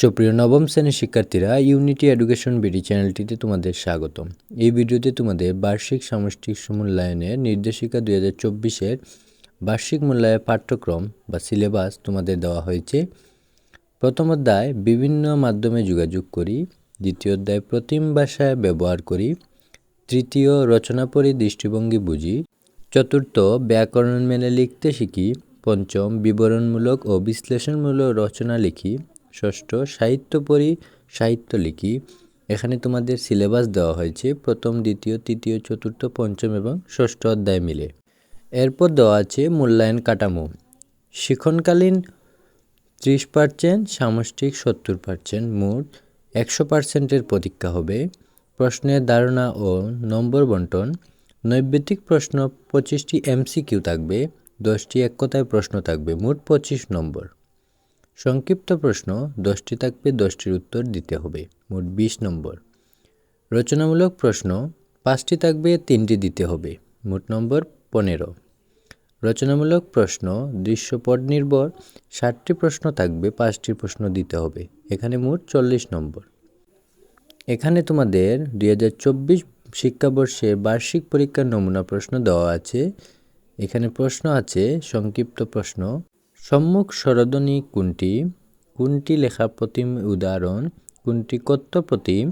সুপ্রিয় নবম শ্রেণির শিক্ষার্থীরা ইউনিটি এডুকেশন বিডি চ্যানেলটিতে তোমাদের স্বাগতম। এই ভিডিওতে তোমাদের বার্ষিক সামষ্টিক মূল্যায়নের নির্দেশিকা দুই হাজার চব্বিশের বার্ষিক মূল্যায়ন পাঠ্যক্রম বা সিলেবাস তোমাদের দেওয়া হয়েছে। প্রথম অধ্যায়, বিভিন্ন মাধ্যমে যোগাযোগ করি। দ্বিতীয় অধ্যায়, প্রতিম ভাষায় ব্যবহার করি। তৃতীয়, রচনা পড়ি, দৃষ্টিভঙ্গি বুঝি। চতুর্থ, ব্যাকরণ মেনে লিখতে শিখি। পঞ্চম, বিবরণমূলক ও বিশ্লেষণমূলক রচনা লিখি। ষষ্ঠ সাহিত্য পড়ি, সাহিত্য লিখি। এখানে তোমাদের সিলেবাস দেওয়া হয়েছে প্রথম, দ্বিতীয়, তৃতীয়, চতুর্থ, পঞ্চম এবং ষষ্ঠ অধ্যায় মিলে। এরপর দেওয়া আছে মূল্যায়ন কাঠামো। শিক্ষণকালীন ত্রিশ পার্সেন্ট সামষ্টিক সত্তর পার্সেন্ট মোট একশো পার্সেন্টের প্রতীক্ষা হবে। প্রশ্নের ধারণা ও নম্বর বন্টন। নৈবেদিক প্রশ্ন পঁচিশটি এমসিকিউ থাকবে, দশটি এক কথায় প্রশ্ন থাকবে, মোট পঁচিশ নম্বর। সংক্ষিপ্ত প্রশ্ন, দশটি থাকবে, দশটির উত্তর দিতে হবে। মোট বিশ নম্বর। রচনামূলক প্রশ্ন, পাঁচটি থাকবে, তিনটি দিতে হবে। মোট নম্বর পনেরো। রচনামূলক প্রশ্ন, দৃশ্যপট নির্ভর, ষাটটি প্রশ্ন থাকবে, পাঁচটি প্রশ্ন দিতে হবে। এখানে মোট চল্লিশ নম্বর। এখানে তোমাদের দুই হাজার চব্বিশ শিক্ষাবর্ষে বার্ষিক পরীক্ষার নমুনা প্রশ্ন দেওয়া আছে। এখানে প্রশ্ন আছে, সংক্ষিপ্ত প্রশ্ন সম্মুখ স্বরধ্বনি কোনটি কোনটি লেখা প্রতিম উদাহরণ কোনটি কত্ত প্রতিম,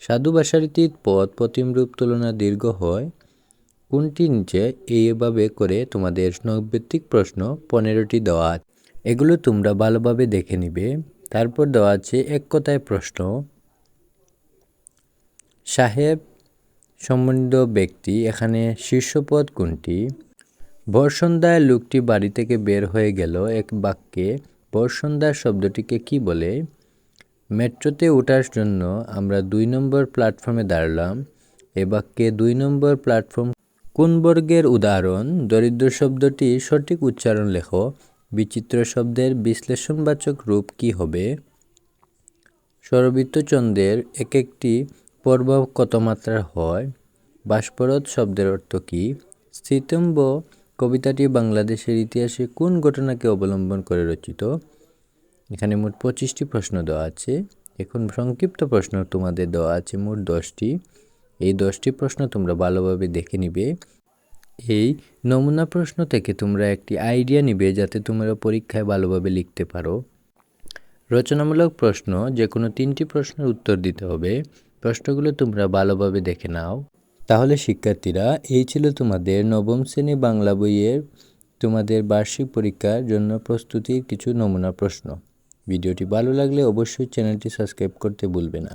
সাধু ভাষারীতির পদ প্রতিম রূপ তুলনা দীর্ঘ হয়। কোনটি নিচে এইভাবে করে তোমাদের নৈবেত্তিক প্রশ্ন পনেরোটি দেওয়া আছে। এগুলো তোমরা ভালোভাবে দেখে নিবে। তারপর দেওয়া আছে এক কথায় প্রশ্ন। সাহেব সম্বন্ধ ব্যক্তি, এখানে শীর্ষপদ কোনটি বর্ষন্ধ্যায় লোকটি বাড়ি থেকে বের হয়ে গেল এক বাক্যে। বর্ষন্ধ্যার শব্দটিকে কি বলে? মেট্রোতে ওঠার জন্য আমরা দুই নম্বর প্ল্যাটফর্মে দাঁড়ালাম। এ বাক্যে দুই নম্বর প্ল্যাটফর্ম, কোন বর্গের উদাহরণ? দরিদ্র শব্দটি সঠিক উচ্চারণ লেখ। বিচিত্র শব্দের বিশ্লেষণবাচক রূপ কি হবে? সরবৃত্তচন্দ্রের এক একটি পর্ব কত মাত্রার হয়? বাষ্পরদ শব্দের অর্থ কী? স্থিতম্ব কবিতাটি বাংলাদেশের ইতিহাসে কোন ঘটনাকে অবলম্বন করে রচিত? এখানে মোট পঁচিশটি প্রশ্ন দেওয়া আছে। এখন সংক্ষিপ্ত প্রশ্ন তোমাদের দেওয়া আছে, মোট দশটি। এই দশটি প্রশ্ন তোমরা ভালোভাবে দেখে নিবে। এই নমুনা প্রশ্ন থেকে তোমরা একটি আইডিয়া নিবে যাতে তোমরা পরীক্ষায় ভালোভাবে লিখতে পারো। রচনামূলক প্রশ্ন যে কোনো তিনটি প্রশ্নের উত্তর দিতে হবে। প্রশ্নগুলো তোমরা ভালোভাবে দেখে নাও। তাহলে শিক্ষার্থীরা, এই ছিল তোমাদের নবম শ্রেণি বাংলা বইয়ের তোমাদের বার্ষিক পরীক্ষার জন্য প্রস্তুতির কিছু নমুনা প্রশ্ন। ভিডিওটি ভালো লাগলে অবশ্যই চ্যানেলটি সাবস্ক্রাইব করতে ভুলবে না।